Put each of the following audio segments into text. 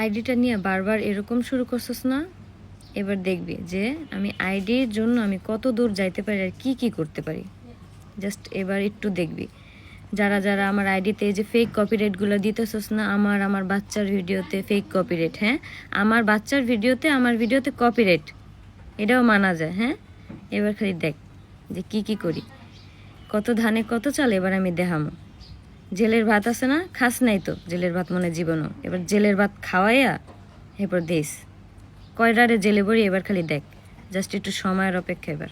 আইডিটা নিয়ে বারবার এরকম শুরু করছিস না? এবার দেখবি যে আমি আইডির জন্য আমি কত দূর যাইতে পারি আর কি কি করতে পারি। জাস্ট এবার একটু দেখবি। যারা যারা আমার আইডিতে এই যে ফেক কপিরাইটগুলো দিতেছস না, আমার আমার বাচ্চার ভিডিওতে ফেক কপিরাইট হ্যাঁ? আমার বাচ্চার ভিডিওতে, আমার ভিডিওতে কপিরাইট এটাও মানা যায় হ্যাঁ? এবার খালি দেখ যে কি কি করি। কত ধানে কত চাল, এবার আমি দেখামো। জেলের ভাত আছে না, খাস নাই তো। জেলের ভাত মনে জীবনও। এবার জেলের ভাত খাওয়াইয়া এরপর দিস। কয়ডারে জেলে বড়ি এবার খালি দেখ। জাস্ট একটু সময়ের অপেক্ষা এবার।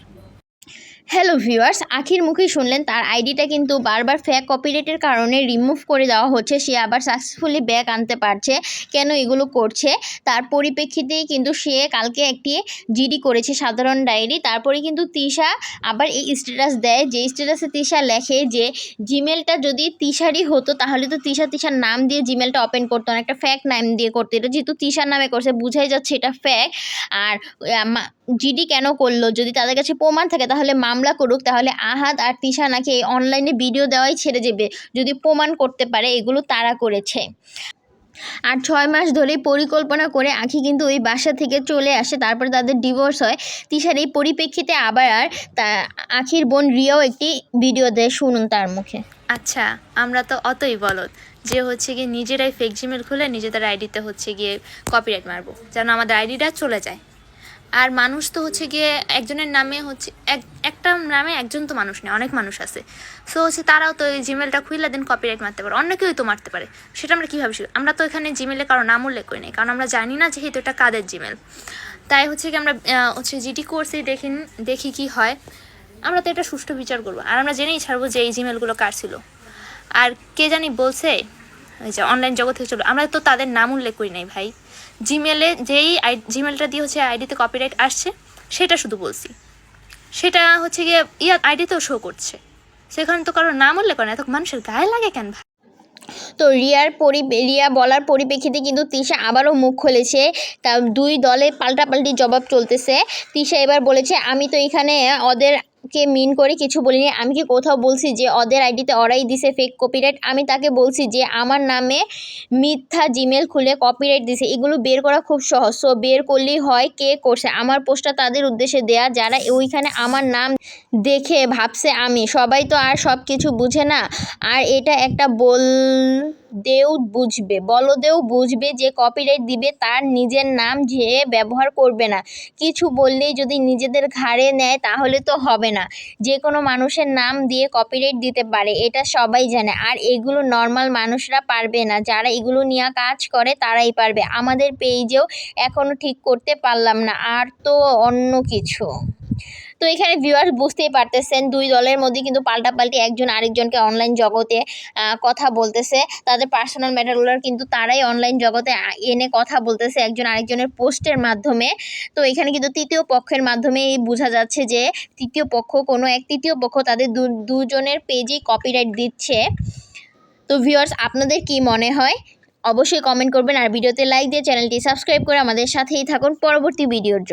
হ্যালো ভিউয়ার্স আখির মুখেই শুনলেন, তার আইডিটা কিন্তু বারবার ফেক কপিরাইটের কারণে রিমুভ করে দেওয়া হচ্ছে। সে আবার সাকসেসফুলি ব্যাক আনতে পারছে। কেন এগুলো করছে? তার পরিপ্রেক্ষিতেই কিন্তু সে কালকে একটি জিডি করেছে, সাধারণ ডায়েরি তারপরে কিন্তু তিশা আবার এই স্ট্যাটাস দেয়। যে স্ট্যাটাসে তিশা লেখে যে জিমেলটা যদি তিশারই হতো, তাহলে তো তিশা তিশার নাম দিয়ে জিমেলটা ওপেন করতো। না একটা ফ্যাক নাম দিয়ে করতো। এটা যেহেতু তিশার নামে করছে, বুঝাই যাচ্ছে এটা ফ্যাক আর জিডি কেন করল? যদি তাদের কাছে প্রমাণ থাকে, তাহলে মামলা করুক। তাহলে আহাদ আর তিশা নাকি এই অনলাইনে ভিডিও দেওয়াই ছেড়ে দেবে। যদি প্রমাণ করতে পারে, এগুলো তারা করেছে। আর ছয় মাস ধরেই পরিকল্পনা করে আখি কিন্তু ওই বাসা থেকে চলে আসে, তারপরে তাদের ডিভোর্স হয়। তিশার এই পরিপ্রেক্ষিতে আবার আর তা, আখির বোন রিয়াও একটি ভিডিও দেয় শুনুন তার মুখে। আচ্ছা আমরা তো অতই বলদ। যে হচ্ছে গিয়ে নিজেরাই ফেক জিমেল খুলে নিজেদের আইডিতে হচ্ছে গিয়ে কপিরাইট মারবো। যেন আমাদের আইডিটা চলে যায়। আর মানুষ তো হচ্ছে গিয়ে একজনের নামে হচ্ছে এক, একটা নামে একজন তো মানুষ নেই, অনেক মানুষ আছে। সো হচ্ছে তারাও তো এই জিমেলটা খুললে দেন কপিরাইট মারতে পারে, অন্য কেউই তো মারতে পারে। সেটা আমরা কীভাবে শিখব? আমরা তো এখানে জিমেলে কারও নাম উল্লেখ করি নাই, কারণ আমরা জানি না যেহেতু এটা কাদের জিমেল তাই হচ্ছে কি আমরা হচ্ছে জিটি কোর্সে দেখি দেখি কি হয়। আমরা তো এটা সুষ্ঠু বিচার করব, আর আমরা জেনেই ছাড়বো যে এই জিমেলগুলো কার ছিল। আর কে জানি বলছে ওই যে অনলাইন জগৎ থেকে চলো আমরা তো তাদের নাম উল্লেখ করি নাই ভাই। জিমেলে যেই জিমেলটা দিয়ে হচ্ছে আইডিতে কপিরাইট আসছে, সেটা শুধু বলছি। সেটা হচ্ছে গিয়ে ইয়া আইডিতেও শো করছে। সেখানে তো কারোর নাম উল্লেখ করে না এত মানুষের গায়ে লাগে কেন ভাই? তো রিয়ার পরি রিয়া বলার পরিপ্রেক্ষিতে কিন্তু তিশা আবারও মুখ খুলেছে। তা দুই দলে পাল্টাপাল্টি জবাব চলতেছে। তিশা এবার বলেছে, আমি তো এখানে ওদের কে মিন করে কিছু বলিনি। আমি কি কোথাও বলছি যে ওদের আইডিতে ওরাই দিছে ফেক কপিরাইট আমি তাকে বলছি যে আমার নামে মিথ্যা জিমেল খুলে কপিরাইট দিছে। এগুলো বের করা খুব সহজ। সো বের করলেই হয় কে করছে। আমার পোস্টটা তাদের উদ্দেশ্যে দেয়া। যারা ওইখানে আমার নাম দেখে ভাবছে আমি। সবাই তো আর সব কিছু বুঝে না। আর এটা একটা বল দেও বুঝবে, বলদেও বুঝবে যে কপিরাইট দিবে তার নিজের নাম যে ব্যবহার করবে না। কিছু বললেই যদি নিজেদের ঘাড়ে নেয় তাহলে তো হবে না। যে কোনো মানুষের নাম দিয়ে কপিরাইট দিতে পারে, এটা সবাই জানে। আর এগুলো নর্মাল মানুষরা পারবে না। যারা এগুলো নিয়ে কাজ করে তারাই পারবে। আমাদের পেজেও এখনও ঠিক করতে পারলাম না। আর তো অন্য কিছু। তো এখানে ভিউয়ার্স বুঝতেই পারতেছেন দুই দলের মধ্যে কিন্তু পাল্টাপাল্টি একজন আরেকজনকে অনলাইন জগতে কথা বলতেছে। তাদের পার্সোনাল ম্যাটারগুলোর কিন্তু তারাই অনলাইন জগতে এনে কথা বলতেছে একজন আরেকজনের পোস্টের মাধ্যমে। তো এখানে কিন্তু তৃতীয় পক্ষের মাধ্যমে বোঝা যাচ্ছে যে, তৃতীয় পক্ষ কোনো এক, তৃতীয় পক্ষ তাদের দুজনের পেজেই কপিরাইট দিচ্ছে। তো ভিউয়ার্স আপনাদের কি মনে হয়? অবশ্যই কমেন্ট করবেন আর ভিডিওতে লাইক দিয়ে চ্যানেলটি সাবস্ক্রাইব করে আমাদের সাথেই থাকুন। পরবর্তী ভিডিওর জন্য